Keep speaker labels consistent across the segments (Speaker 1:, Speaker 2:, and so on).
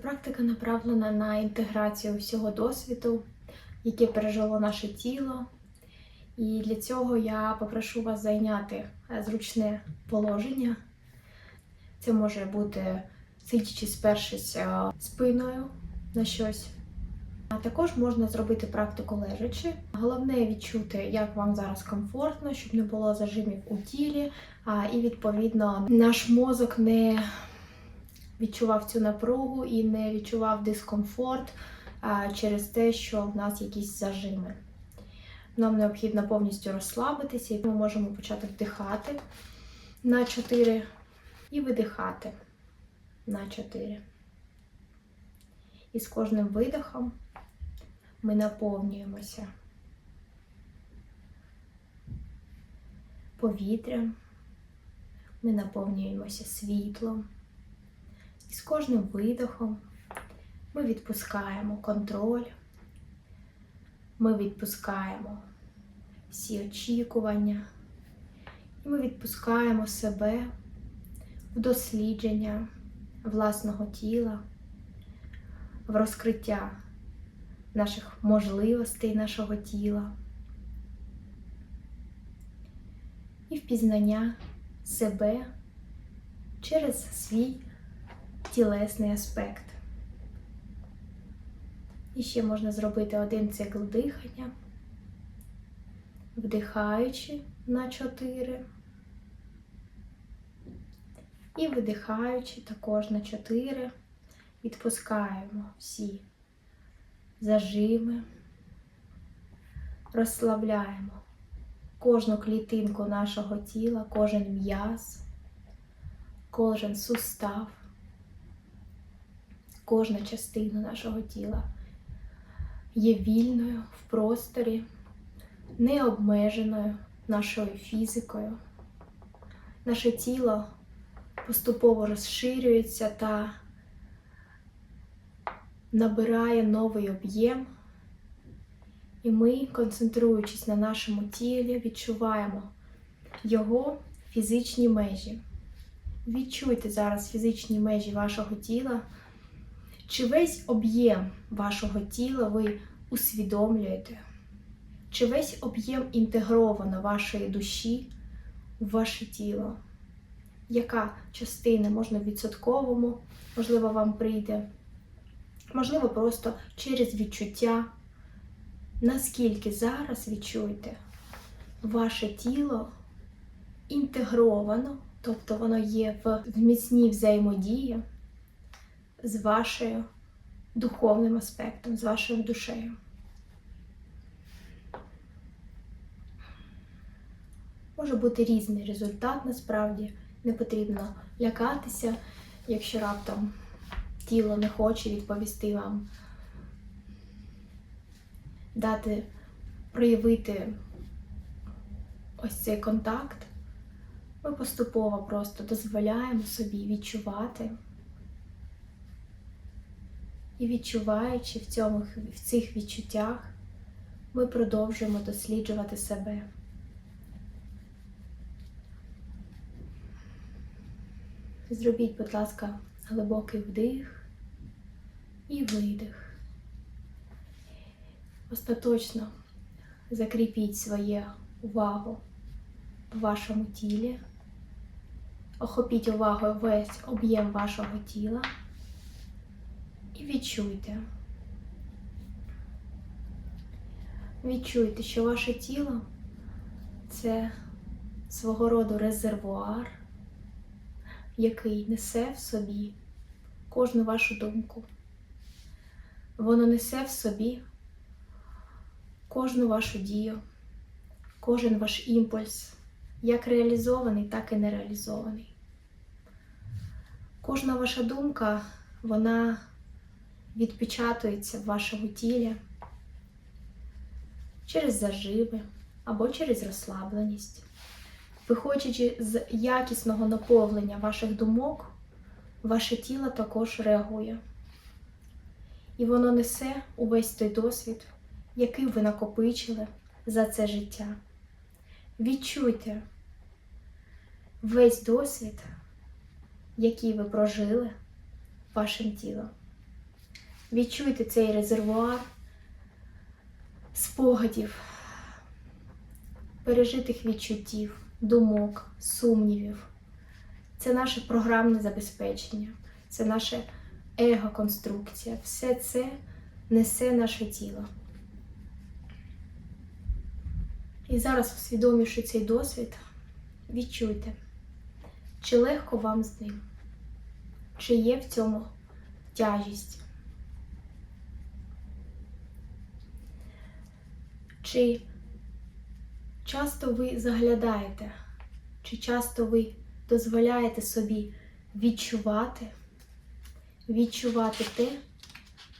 Speaker 1: Практика направлена на інтеграцію всього досвіду, яке пережило наше тіло. І для цього я попрошу вас зайняти е, зручне положення. Це може бути сидячи спершись е, спиною на щось. А також можна зробити практику лежачи. Головне відчути, як вам зараз комфортно, щоб не було зажимів у тілі, і відповідно наш мозок не відчував цю напругу і не відчував дискомфорт через те, що в нас якісь зажими. Нам необхідно повністю розслабитися, і ми можемо почати вдихати на 4 і видихати на 4. І з кожним видихом ми наповнюємося повітрям, ми наповнюємося світлом. І з кожним видихом ми відпускаємо контроль, ми відпускаємо всі очікування, і ми відпускаємо себе в дослідження власного тіла, в розкриття наших можливостей нашого тіла. І впізнання себе через свій тілесний аспект. І ще можна зробити один цикл дихання, вдихаючи на 4 і видихаючи також на 4, відпускаємо всі зажими, розслабляємо кожну клітинку нашого тіла, кожен м'яз, кожен сустав, кожна частина нашого тіла є вільною в просторі, необмеженою нашою фізикою. Наше тіло поступово розширюється та набирає новий об'єм, і ми, концентруючись на нашому тілі, відчуваємо його фізичні межі. Відчуйте зараз фізичні межі вашого тіла, чи весь об'єм вашого тіла ви усвідомлюєте, чи весь об'єм інтегровано вашої душі в ваше тіло. Яка частина можна в відсотковому, можливо, вам прийде? Можливо, просто через відчуття, наскільки зараз відчуєте, ваше тіло інтегровано, тобто воно є в міцній взаємодії з вашою духовним аспектом, з вашою душею. Може бути різний результат насправді, не потрібно лякатися, якщо раптом тіло не хоче відповісти вам, дати, проявити ось цей контакт, ми поступово просто дозволяємо собі відчувати. І відчуваючи в, цьому, в цих відчуттях, ми продовжуємо досліджувати себе. Зробіть, будь ласка, глибокий вдих і видих. Остаточно закріпіть своє увагу в вашому тілі, охопіть увагою весь об'єм вашого тіла і відчуйте. Відчуйте, що ваше тіло це свого роду резервуар який несе в собі кожну вашу думку. Воно несе в собі кожну вашу дію, кожен ваш імпульс, як реалізований, так і нереалізований. Кожна ваша думка, вона відпечатується в вашому тілі через заживи або через розслабленість. Виходячи з якісного наповнення ваших думок, ваше тіло також реагує. І воно несе увесь той досвід, який ви накопичили за це життя. Відчуйте весь досвід, який ви прожили вашим тілом. Відчуйте цей резервуар спогадів, пережитих відчуттів, думок, сумнівів. Це наше програмне забезпечення, це наша его-конструкція. Все це несе наше тіло. І зараз, усвідомивши цей досвід, відчуйте, чи легко вам з ним, чи є в цьому тяжість, чи часто ви заглядаєте, чи часто ви дозволяєте собі відчувати, відчувати те,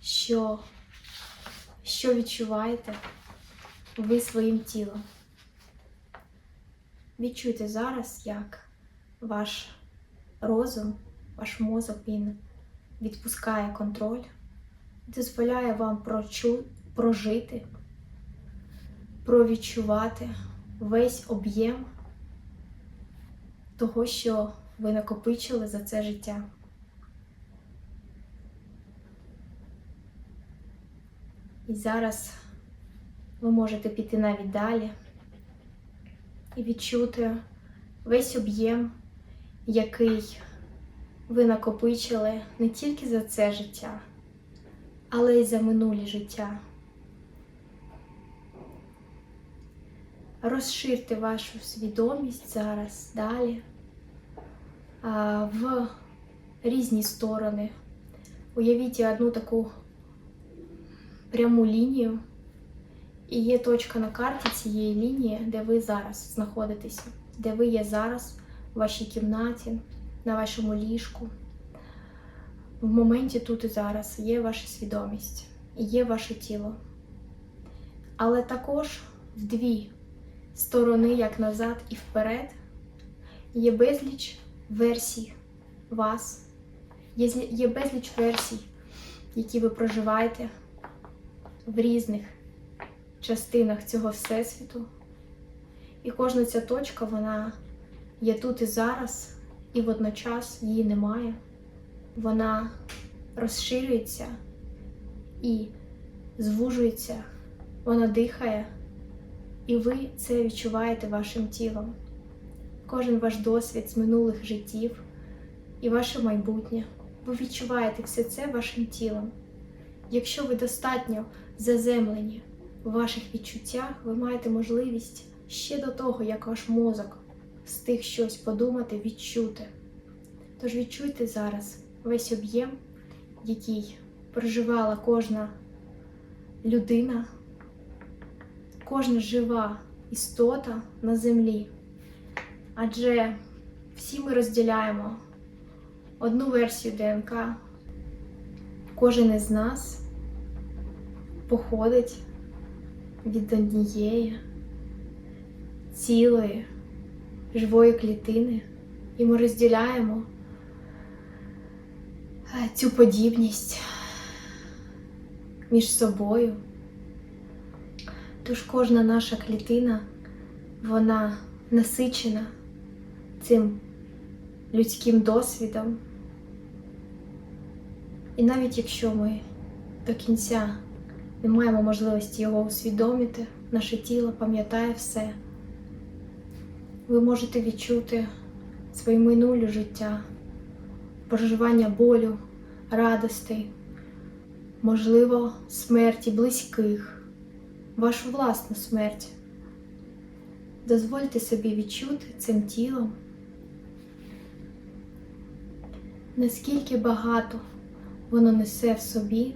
Speaker 1: що, що відчуваєте ви своїм тілом. Відчуйте зараз, як ваш розум, ваш мозок він відпускає контроль, дозволяє вам прожити, провідчувати весь об'єм того, що ви накопичили за це життя. І зараз ви можете піти навіть далі і відчути весь об'єм, який ви накопичили не тільки за це життя, але й за минулі життя. Розширте вашу свідомість зараз далі в різні сторони. Уявіть одну таку пряму лінію. І є точка на карті цієї лінії, де ви зараз знаходитеся, де ви є зараз в вашій кімнаті, на вашому ліжку. В моменті тут і зараз є ваша свідомість, і є ваше тіло. Але також в дві сторони, як назад і вперед, є безліч версій вас, є, безліч версій, які ви проживаєте в різних частинах цього всесвіту. І кожна ця точка, вона є тут і зараз, і водночас її немає. Вона розширюється і звужується, вона дихає, і ви це відчуваєте вашим тілом. Кожен ваш досвід з минулих життів і ваше майбутнє. Ви відчуваєте все це вашим тілом. Якщо ви достатньо заземлені в ваших відчуттях, ви маєте можливість ще до того, як ваш мозок встиг щось подумати, відчути. Тож відчуйте зараз весь об'єм, який проживала кожна людина, кожна жива істота на землі. Адже всі ми розділяємо одну версію ДНК. Кожен із нас походить від однієї цілої живої клітини, і ми розділяємо е, цю подібність між собою. Тож кожна наша клітина, вона насичена цим людським досвідом. І навіть якщо ми до кінця не маємо можливості його усвідомити, наше тіло пам'ятає все. Ви можете відчути своє минуле життя, проживання болю, радостей, можливо, смерті близьких, вашу власну смерть. Дозвольте собі відчути цим тілом, наскільки багато воно несе в собі.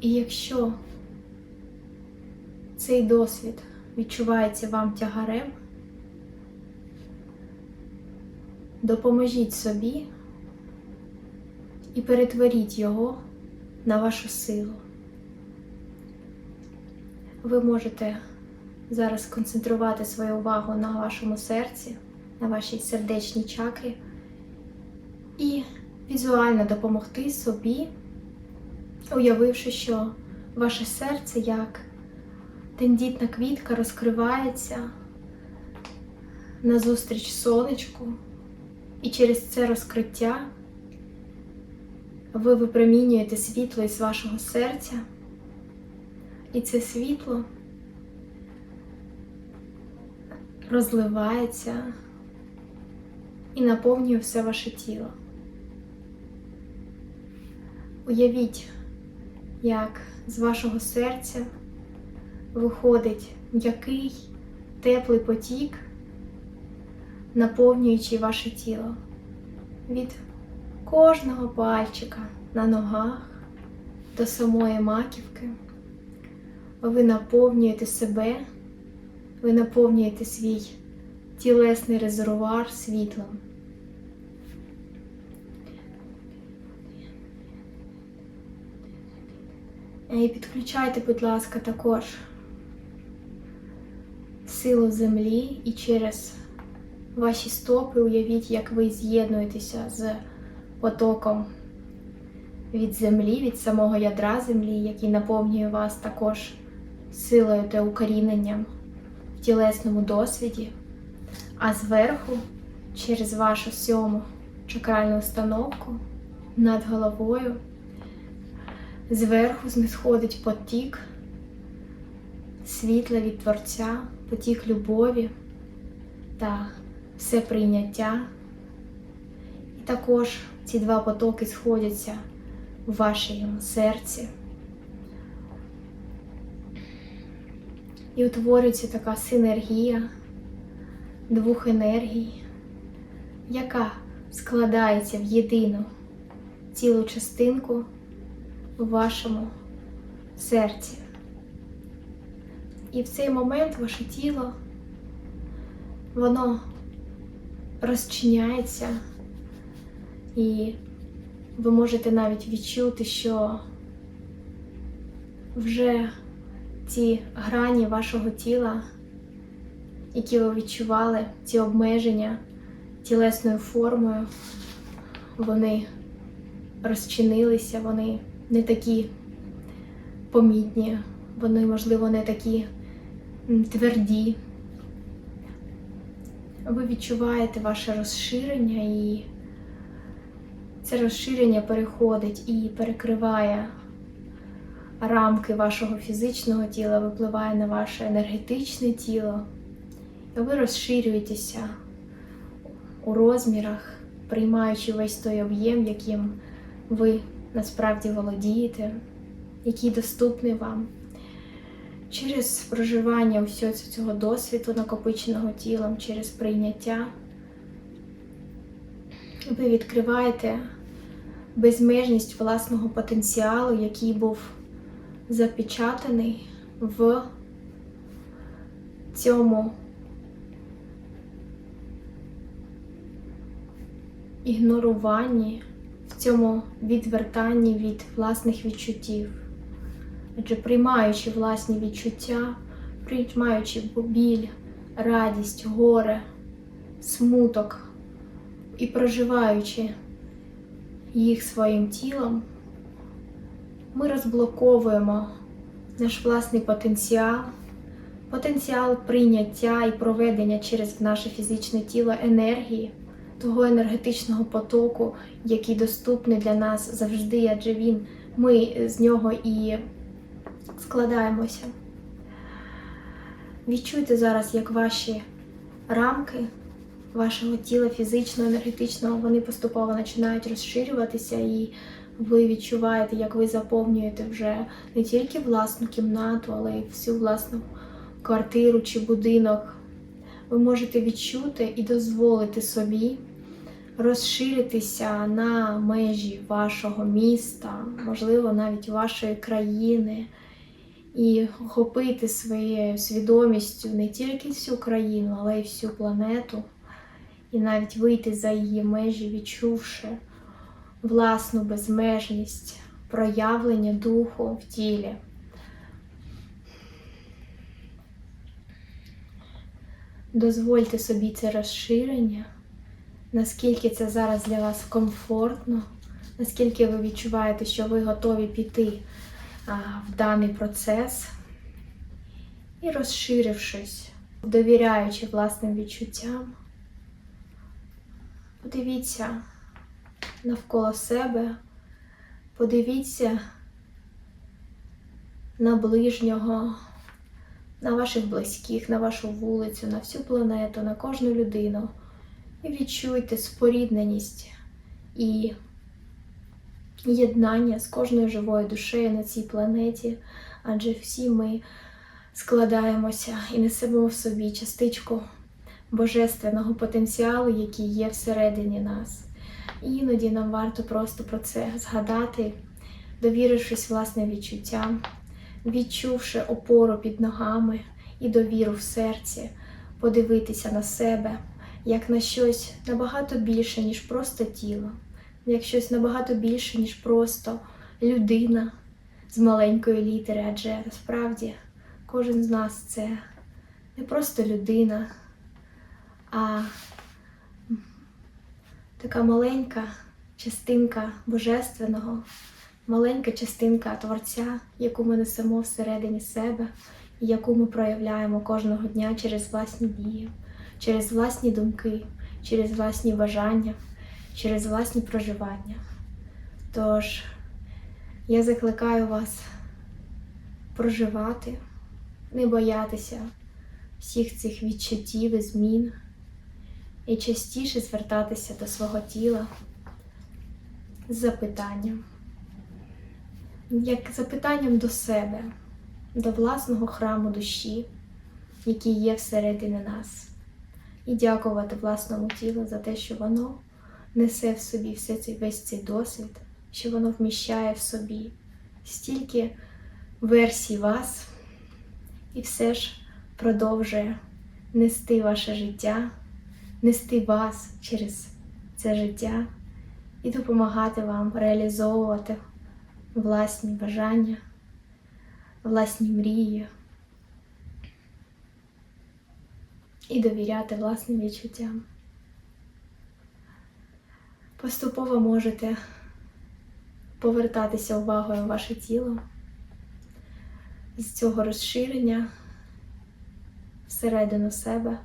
Speaker 1: І якщо цей досвід відчувається вам тягарем, допоможіть собі і перетворіть його на вашу силу. Ви можете зараз концентрувати свою увагу на вашому серці, на вашій сердечній чакрі і візуально допомогти собі уявивши, що ваше серце як тендітна квітка розкривається назустріч сонечку, і через це розкриття ви випромінюєте світло із вашого серця, і це світло розливається і наповнює все ваше тіло. Уявіть, як з вашого серця виходить м'який, теплий потік, наповнюючи ваше тіло від кожного пальчика на ногах до самої маківки. Ви наповнюєте себе, ви наповнюєте свій тілесний резервуар світлом. І підключайте, будь ласка, також силу землі і через ваші стопи уявіть, як ви з'єднуєтеся з потоком від землі, від самого ядра землі, який наповнює вас також силою та укоріненням в тілесному досвіді, а зверху через вашу сьому чакральну установку над головою. Зверху знисходить потік світла від Творця, потік любові та все прийняття. І також ці два потоки сходяться в вашому серці. І утворюється така синергія двох енергій, яка складається в єдину цілу частинку в вашому серці. І в цей момент ваше тіло, воно розчиняється, і ви можете навіть відчути, що вже ці грані вашого тіла, які ви відчували, ці обмеження тілесною формою, вони розчинилися, вони не такі помітні, вони, можливо, не такі тверді. Ви відчуваєте ваше розширення, і це розширення переходить і перекриває рамки вашого фізичного тіла, випливає на ваше енергетичне тіло. І ви розширюєтеся у розмірах, приймаючи весь той об'єм, яким ви насправді володієте, який доступний вам. Через проживання усього цього досвіду, накопиченого тілом, через прийняття, ви відкриваєте безмежність власного потенціалу, який був запечатаний в цьому ігноруванні в цьому відвертанні від власних відчуттів. Адже приймаючи власні відчуття, приймаючи біль, радість, горе, смуток і проживаючи їх своїм тілом, ми розблоковуємо наш власний потенціал, потенціал прийняття і проведення через наше фізичне тіло енергії того енергетичного потоку, який доступний для нас завжди, адже він, ми з нього і складаємося. Відчуйте зараз, як ваші рамки вашого тіла фізичного, енергетичного, вони поступово починають розширюватися, і ви відчуваєте, як ви заповнюєте вже не тільки власну кімнату, але й всю власну квартиру чи будинок. Ви можете відчути і дозволити собі розширитися на межі вашого міста, можливо, навіть вашої країни, і охопити своєю свідомістю не тільки всю країну, але й всю планету, і навіть вийти за її межі, відчувши власну безмежність проявлення духу в тілі. Дозвольте собі це розширення наскільки це зараз для вас комфортно, наскільки ви відчуваєте, що ви готові піти в даний процес і розширившись, довіряючи власним відчуттям, подивіться навколо себе, Подивіться на ближнього, на ваших близьких, на вашу вулицю, на всю планету, на кожну людину. І відчуйте спорідненість і єднання з кожною живою душею на цій планеті, адже всі ми складаємося і несемо в собі частичку божественного потенціалу, який є всередині нас. Іноді нам варто просто про це згадати, довірившись власним відчуттям, відчувши опору під ногами і довіру в серці, подивитися на себе як на щось набагато більше, ніж просто тіло, як щось набагато більше, ніж просто людина з маленької літери, адже насправді кожен з нас це не просто людина, а така маленька частинка божественного, маленька частинка Творця, яку ми несемо всередині себе, і яку ми проявляємо кожного дня через власні дії, через власні думки, через власні бажання, через власні проживання. Тож я закликаю вас проживати, не боятися всіх цих відчуттів і змін і частіше звертатися до свого тіла з запитанням, як запитанням до себе, до власного храму душі, який є всередині нас, і дякувати власному тілу за те, що воно несе в собі все цей, весь цей досвід, що воно вміщає в собі стільки версій вас і все ж продовжує нести ваше життя, нести вас через це життя і допомагати вам реалізовувати власні бажання, власні мрії і довіряти власним відчуттям. Поступово можете повертатися увагою в ваше тіло з цього розширення всередину себе.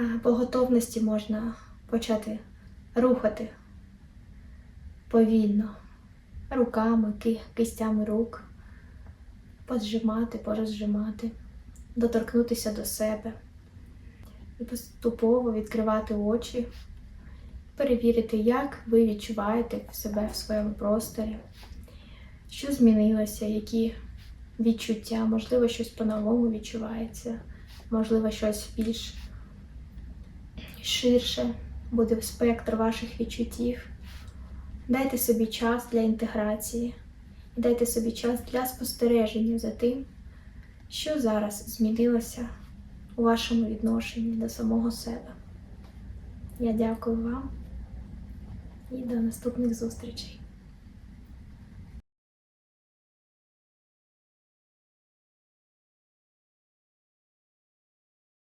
Speaker 1: А По готовності можна почати рухати повільно. Руками, ки- кистями рук, позжимати, порозжимати, доторкнутися до себе. І поступово відкривати очі, перевірити, як ви відчуваєте себе в своєму просторі, що змінилося, які відчуття, можливо, щось по-новому відчувається, можливо, щось більш ширше буде спектр ваших відчуттів. Дайте собі час для інтеграції і дайте собі час для спостереження за тим, що зараз змінилося у вашому відношенні до самого себе. Я дякую вам і до наступних зустрічей.